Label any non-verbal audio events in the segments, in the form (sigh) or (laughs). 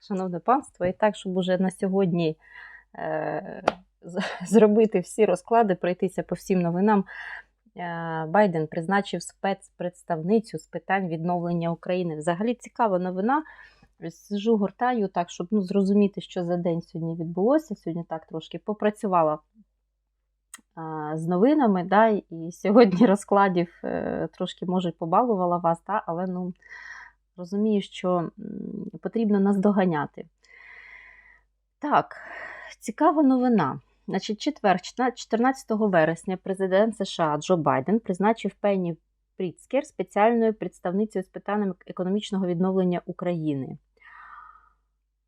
шановне панство, і так, щоб уже на сьогодні е, (laughs) зробити всі розклади, пройтися по всім новинам. Е, Байден призначив спецпредставницю з питань відновлення України. Взагалі цікава новина. Сижу, гортаю так, щоб ну, зрозуміти, що за день сьогодні відбулося. Сьогодні так трошки попрацювала а, з новинами, да, і сьогодні (laughs) розкладів е, трошки, може, побалувала вас, та, але ну, розумію, що потрібно нас доганяти. Так, цікава новина. Значить, четвер, 14 вересня, президент США Джо Байден призначив Пенні Пріцкер спеціальною представницею з питанням економічного відновлення України.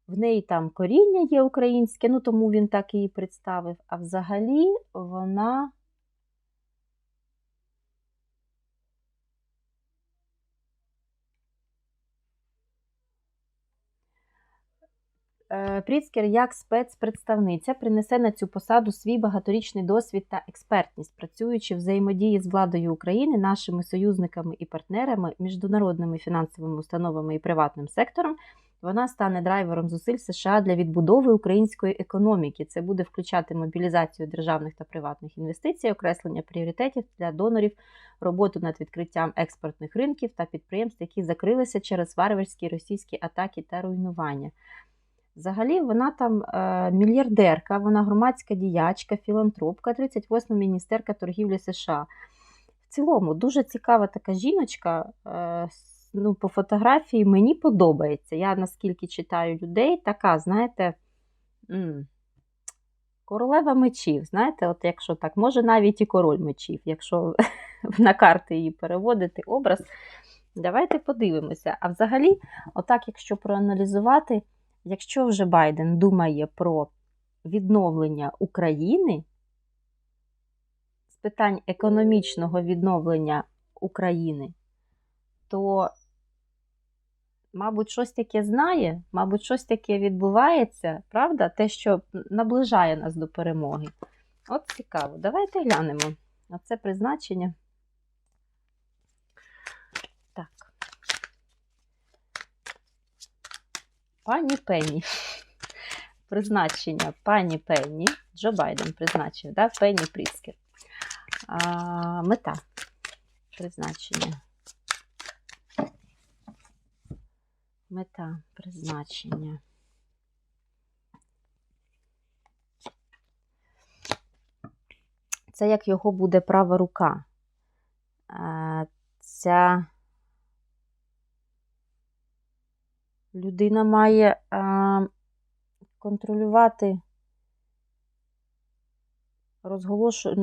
В неї там коріння є українське, ну тому він так її представив. А взагалі вона. Пріцкер як спецпредставниця принесе на цю посаду свій багаторічний досвід та експертність, працюючи взаємодії з владою України, нашими союзниками і партнерами, міжнародними фінансовими установами і приватним сектором. Вона стане драйвером зусиль США для відбудови української економіки. Це буде включати мобілізацію державних та приватних інвестицій, окреслення пріоритетів для донорів, роботу над відкриттям експортних ринків та підприємств, які закрилися через варварські російські атаки та руйнування. Взагалі, вона там е, мільярдерка, вона громадська діячка, філантропка, 38 міністерка торгівлі США. В цілому, дуже цікава така жіночка. Е, ну, по фотографії мені подобається. Я наскільки читаю людей, така, знаєте, королева мечів. Знаєте, от якщо так, може навіть і король мечів, якщо (laughs) на карти її переводити образ. Давайте подивимося. А взагалі, отак, якщо проаналізувати, якщо вже Байден думає про відновлення України з питань економічного відновлення України, то, мабуть, щось таке знає, мабуть, щось таке відбувається, правда? Те, що наближає нас до перемоги. От цікаво. Давайте глянемо. Оце призначення. Так. Пані Пенні. Призначення пані Пенні. Джо Байден призначив, да? Пенні Пріскер. А, мета призначення. Мета призначення. Це як його буде права рука. Ця людина має а, контролювати, розголошу...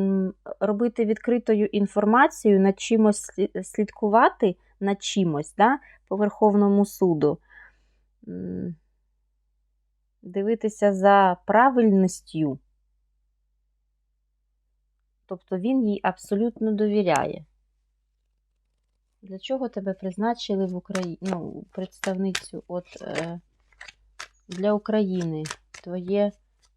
робити відкритою інформацію, над чимось слідкувати над чимось да, по Верховному суду. Дивитися за правильністю. Тобто він їй абсолютно довіряє. Для чого тебе призначили в Україні, ну, представницю от, е, для України? Твоє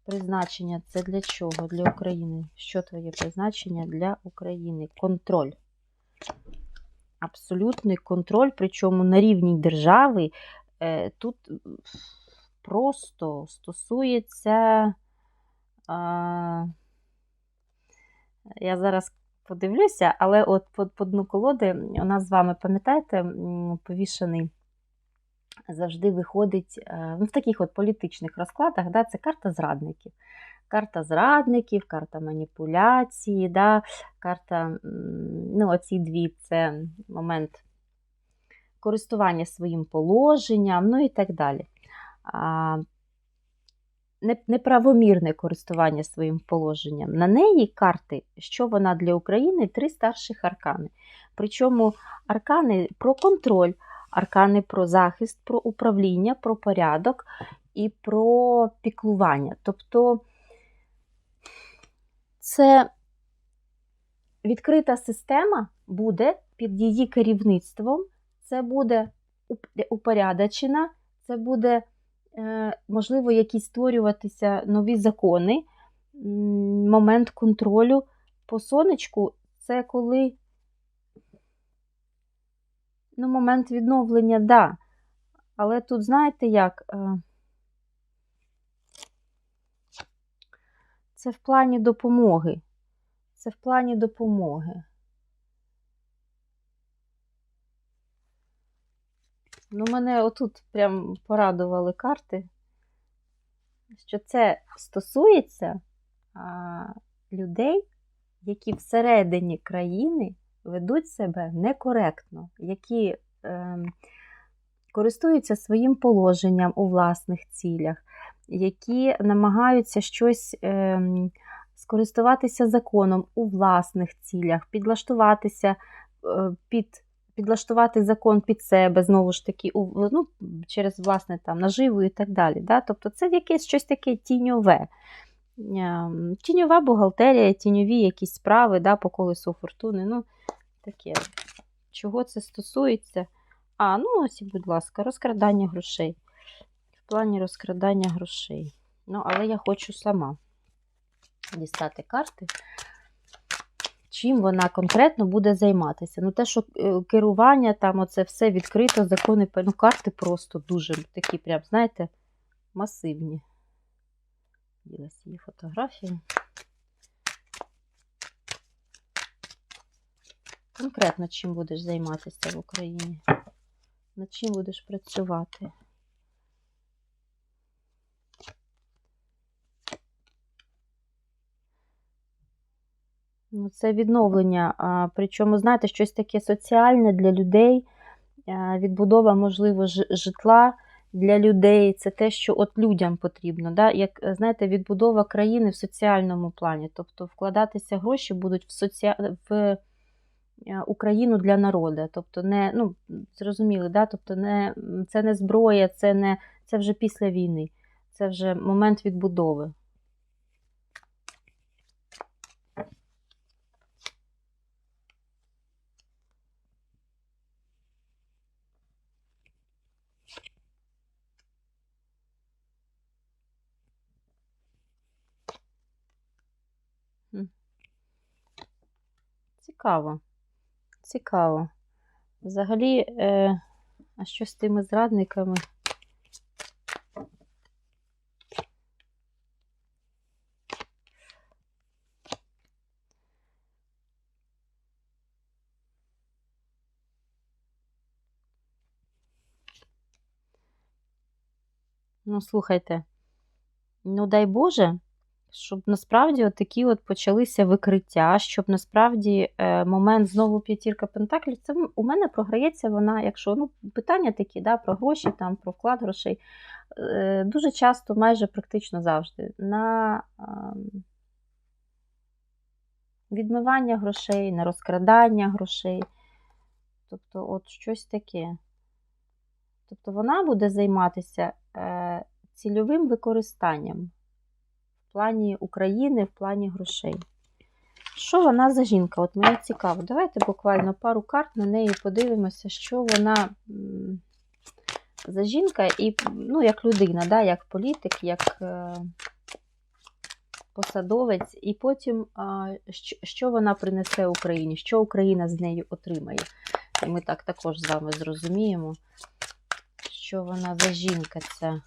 призначення це для чого? Для України. Що твоє призначення для України? Контроль. Абсолютний контроль, причому на рівні держави. Е, тут просто стосується. А, я зараз подивлюся, але от по, дну колоди у нас з вами, пам'ятаєте, повішений завжди виходить е, ну, в таких от політичних розкладах, да, це карта зрадників. Карта зрадників, карта маніпуляції, да, карта, ну, оці дві це момент користування своїм положенням, ну і так далі. А, неправомірне користування своїм положенням. На неї карти, що вона для України, три старших аркани. Причому аркани про контроль, аркани про захист, про управління, про порядок і про піклування. Тобто це відкрита система буде під її керівництвом, це буде упорядочена, це буде Е, можливо, якісь створюватися нові закони. Момент контролю по сонечку це коли ну, момент відновлення, да. Але тут, знаєте як, е, це в плані допомоги. Це в плані допомоги. Ну, мене отут прям порадували карти, що це стосується а, людей, які всередині країни ведуть себе некоректно, які е, користуються своїм положенням у власних цілях, які намагаються щось е, скористуватися законом у власних цілях, підлаштуватися е, під. Підлаштувати закон під себе, знову ж таки, ну, через власне там наживу і так далі. Да? Тобто це якесь щось таке тіньове. Ем, тіньова бухгалтерія, тіньові якісь справи да, по колесу фортуни. ну, таке. Чого це стосується? А, ну ось, будь ласка, розкрадання грошей. В плані розкрадання грошей. Ну, але я хочу сама дістати карти. Чим вона конкретно буде займатися? Ну, те, що е, керування, там оце все відкрито, закони, ну, карти просто дуже такі, прям, знаєте, масивні. Ділася її фотографії. Конкретно чим будеш займатися в Україні? Над чим будеш працювати? Це відновлення. Причому, знаєте, щось таке соціальне для людей, відбудова, можливо, житла для людей. Це те, що от людям потрібно. Да? Як знаєте, відбудова країни в соціальному плані. Тобто вкладатися гроші будуть в соці... в Україну для народу. Тобто, не, ну, зрозуміли, да? тобто не, це не зброя, це не це вже після війни, це вже момент відбудови. Цікаво. Цікаво. Взагалі, е, а що з тими зрадниками? Ну, слухайте, ну дай Боже, щоб насправді от такі от почалися викриття, щоб насправді е, момент знову п'ятірка Пентаклів, це у мене програється вона, якщо ну, питання такі, да, про гроші, там, про вклад грошей, е, дуже часто, майже практично завжди, на ем, відмивання грошей, на розкрадання грошей. Тобто, от щось таке. Тобто вона буде займатися е, цільовим використанням плані України, в плані грошей. Що вона за жінка? От мені цікаво. Давайте буквально пару карт на неї подивимося, що вона за жінка, і, ну, як людина, да, як політик, як е, посадовець, і потім, що вона принесе Україні, що Україна з нею отримає. І ми так також з вами зрозуміємо, що вона за жінка, ця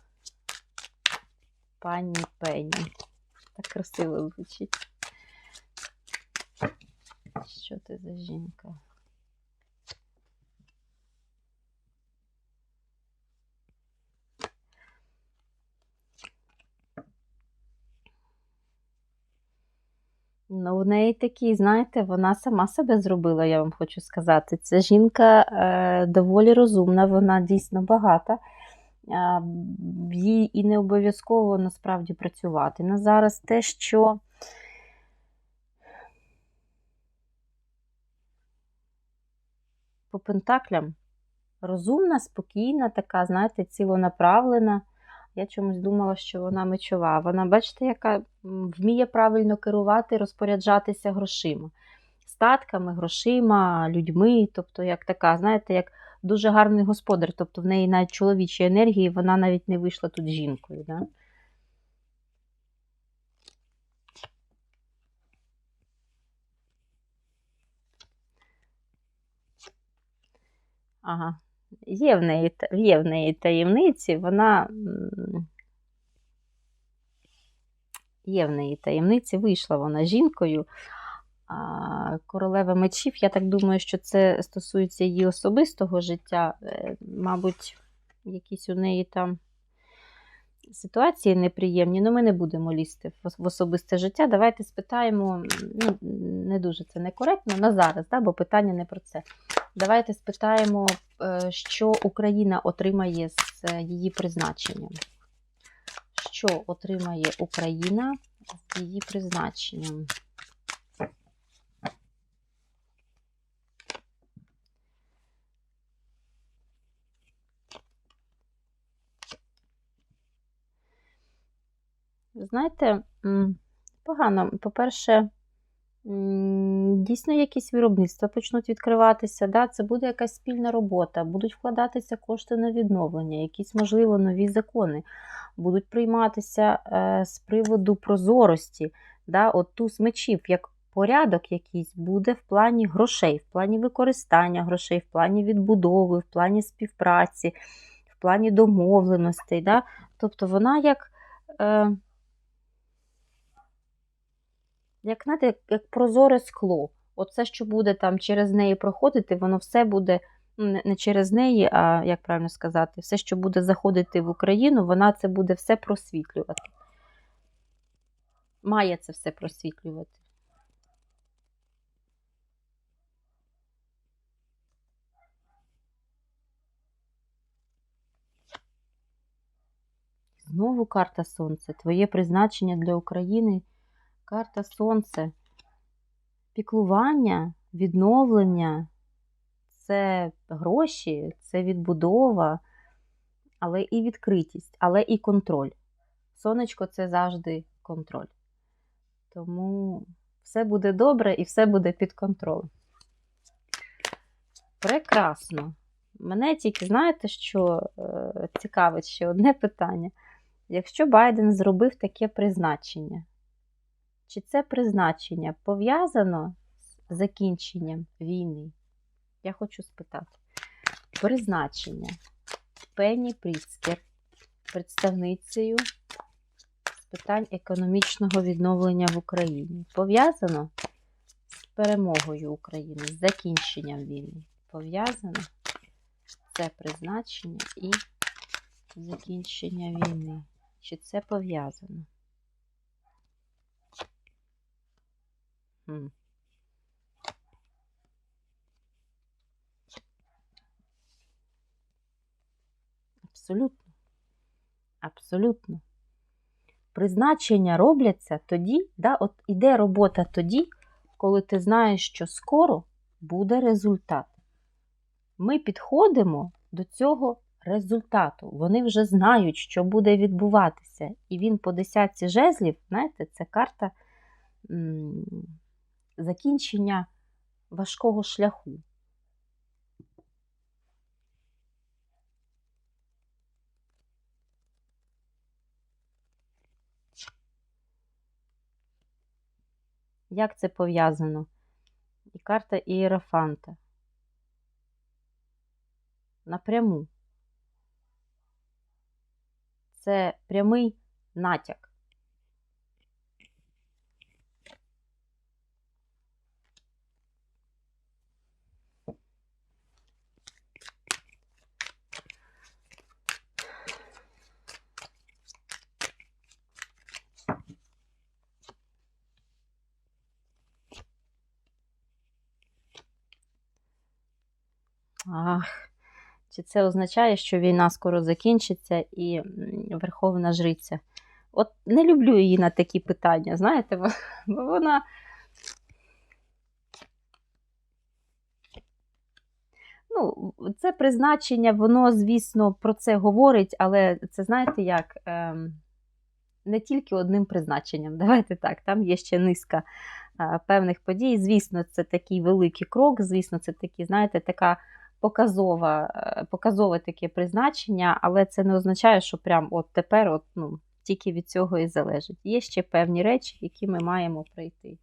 пані Пенні. Так красиво звучить. Що ти за жінка? Ну, в неї такі, знаєте, вона сама себе зробила, я вам хочу сказати. Ця жінка е, доволі розумна, вона дійсно багата їй і не обов'язково насправді працювати. На зараз те, що по пентаклям розумна, спокійна, така, знаєте, цілонаправлена. Я чомусь думала, що вона мечова. Вона, бачите, яка вміє правильно керувати, розпоряджатися грошима, статками, грошима, людьми. Тобто, як така, знаєте, як дуже гарний господар, тобто в неї навіть чоловічі енергії, вона навіть не вийшла тут жінкою. Да? Ага, є в неї є в неї таємниці, вона Є в неї таємниці, вийшла вона жінкою. А королева мечів, я так думаю, що це стосується її особистого життя. Е, Мабуть, якісь у неї там ситуації неприємні, але ми не будемо лізти в в особисте життя. Давайте спитаємо, ну, не дуже це некоректно, на зараз, да, бо питання не про це. Давайте спитаємо, е, що Україна отримає з е, її призначенням. Що отримає Україна з її призначенням? Знаєте, погано. По-перше, дійсно якісь виробництва почнуть відкриватися. Да? Це буде якась спільна робота, будуть вкладатися кошти на відновлення, якісь, можливо, нові закони будуть прийматися е, з приводу прозорості. Да? От туз мечів, як порядок якийсь буде в плані грошей, в плані використання грошей, в плані відбудови, в плані співпраці, в плані домовленостей. Да? Тобто вона як. Е, як знаєте, як, як прозоре скло. Оце, що буде там через неї проходити, воно все буде ну, не, через неї, а як правильно сказати, все, що буде заходити в Україну, вона це буде все просвітлювати. Має це все просвітлювати. Знову карта Сонце. Твоє призначення для України. Карта Сонце. Піклування, відновлення це гроші, це відбудова, але і відкритість, але і контроль. Сонечко це завжди контроль. Тому все буде добре і все буде під контролем. Прекрасно. Мене тільки, знаєте, що е, цікавить ще одне питання. Якщо Байден зробив таке призначення, чи це призначення пов'язано з закінченням війни? Я хочу спитати. Призначення Пенні Пріцкер, представницею з питань економічного відновлення в Україні. Пов'язано з перемогою України, з закінченням війни. Пов'язано це призначення і закінчення війни. Чи це пов'язано? Абсолютно. Абсолютно. Призначення робляться тоді, да, от іде робота тоді, коли ти знаєш, що скоро буде результат. Ми підходимо до цього результату. Вони вже знають, що буде відбуватися. І він по десятці жезлів, знаєте, це карта закінчення важкого шляху. Як це пов'язано? І карта Ієрофанта. Напряму. Це прямий натяк. Ах, чи це означає, що війна скоро закінчиться і Верховна Жриця? От не люблю її на такі питання, знаєте, бо вона. Ну, це призначення, воно, звісно, про це говорить, але це, знаєте, як ем, не тільки одним призначенням. (laughs) Давайте так, там є ще низка е, певних подій. Звісно, це такий великий крок, звісно, це такі, знаєте, така показова, е, показове таке призначення, але це не означає, що прям от тепер от, ну, тільки від цього і залежить. Є ще певні речі, які ми маємо пройти.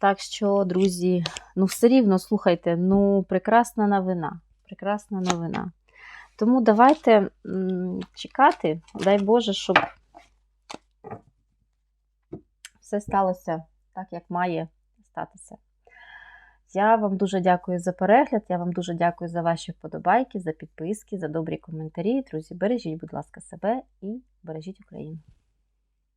Так що, друзі, ну все рівно, слухайте, ну, прекрасна новина. Прекрасна новина. Тому давайте м, чекати, дай Боже, щоб все сталося так, як має статися. Я вам дуже дякую за перегляд. Я вам дуже дякую за ваші вподобайки, за підписки, за добрі коментарі. Друзі, бережіть, будь ласка, себе і бережіть Україну.